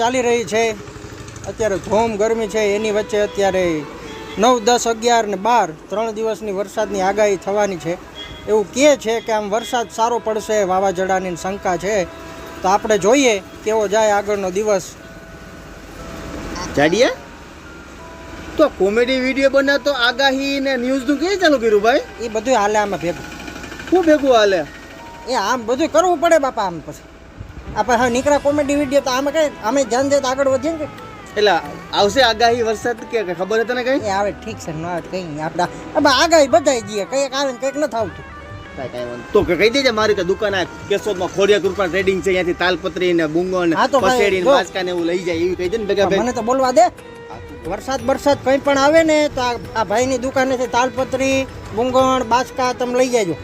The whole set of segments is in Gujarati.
ચાલી રહી છે. અત્યારે ધોમ ગરમી છે. એની વચ્ચે અત્યારે નવ દસ અગિયાર ને બાર ત્રણ દિવસની વરસાદની આગાહી થવાની છે. એવું કહે છે કે આમ વરસાદ સારો પડશે વાવાઝોડાની શંકા છે. તો આપણે જોઈએ કેવો જાય આગળનો દિવસ. જાડીએ તો કોમેડી વીડિયો બનાવતો આગાહી ને ન્યૂઝનું કે ચાલુ કર્યું ભાઈ? એ બધું હાલે આમાં ભેગું. શું ભેગું હાલે? એ આમ બધું કરવું પડે બાપા આમ પછી. આપણે હા નીકળ્યા કોમેડી વીડિયો તો આમાં કઈ અમે ધ્યાન દે આગળ વધીએ ને એટલે આવશે આગાહી વરસાદ કે કે ખબર હતી ને કઈ? આવે ઠીક છે ન આવે કઈ આપણે હવે આગાહી બધાય જઈએ કંઈક આવે ને કંઈક કાંઈ કાંઈ તો કે કહી દેજે મારી તો દુકાન આ કેશોદમાં ખોડિયા કૃપા ટ્રેડિંગ છે અહીંયાથી તાલપત્રી ને બુંગો ને પસેડી ને જો. માસ્કા ને એવું લઈ જાય એવી કહી દે ને ભેગા મને તો બોલવા દે. વરસાદ બરસાદ કંઈ પણ આવે ને તો આ ભાઈની દુકાનેથી તાલપત્રી ગુંગણ બાચકા તમે લઈ જાજો.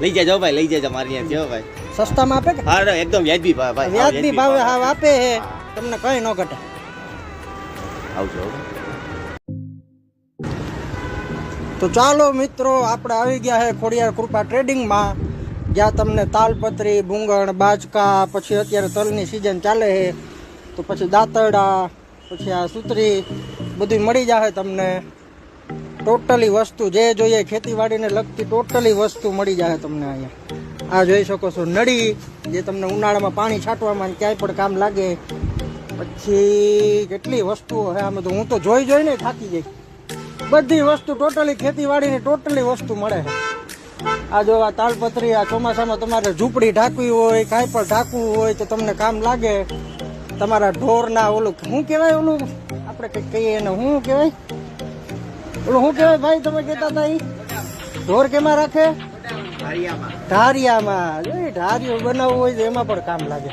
લઈ જાજો ભાઈ લઈ જાજો મારી અહીંયા જો ભાઈ. સસ્તામાં આપે કે? હા એકદમ વ્યાજબી ભાવ ભાઈ વ્યાજબી ભાવે હાવ આપે. હે. તમને કંઈ ન ઘટે. આવજો તો ચાલો મિત્રો આપણે આવી ગયા છે ખોડિયાર કૃપા ટ્રેડિંગમાં જ્યાં તમને તાલપત્રી ભૂંગણ બાચકા પછી અત્યારે તલની સિઝન ચાલે છે તો પછી દાંતરડા પછી આ સુતરી બધું મળી જશે તમને. ટોટલી વસ્તુ જે જોઈએ ખેતીવાડીને લગતી ટોટલી વસ્તુ મળી જાય તમને અહીંયા. આ જોઈ શકો છો નળી, જે તમને ઉનાળામાં પાણી છાંટવામાં ક્યાંય પણ કામ લાગે. પછી કેટલી વસ્તુઓ હે આમાં તો હું તો જોઈ જોઈને થાકી જઈ બધી વસ્તુ ટોટલી ખેતીવાડીની ટોટલી વસ્તુ મળે છે. આ જો આ તાલપત્રી, આ ચોમાસામાં તમારે ઝૂંપડી ઢાંકવી હોય, કાંઈ પણ ઢાંકવું હોય તો તમને કામ લાગે. તમારા ઢોરના ઓલું, શું કહેવાય ઓલું? આપણે કંઈક કહીએ એને, શું કહેવાય? ઓલું શું કહેવાય ભાઈ તમે કહેતા હતા ઢોર કેમાં રાખે? જો ઈ ઢારિયો બનાવવું હોય તો એમાં પણ કામ લાગે.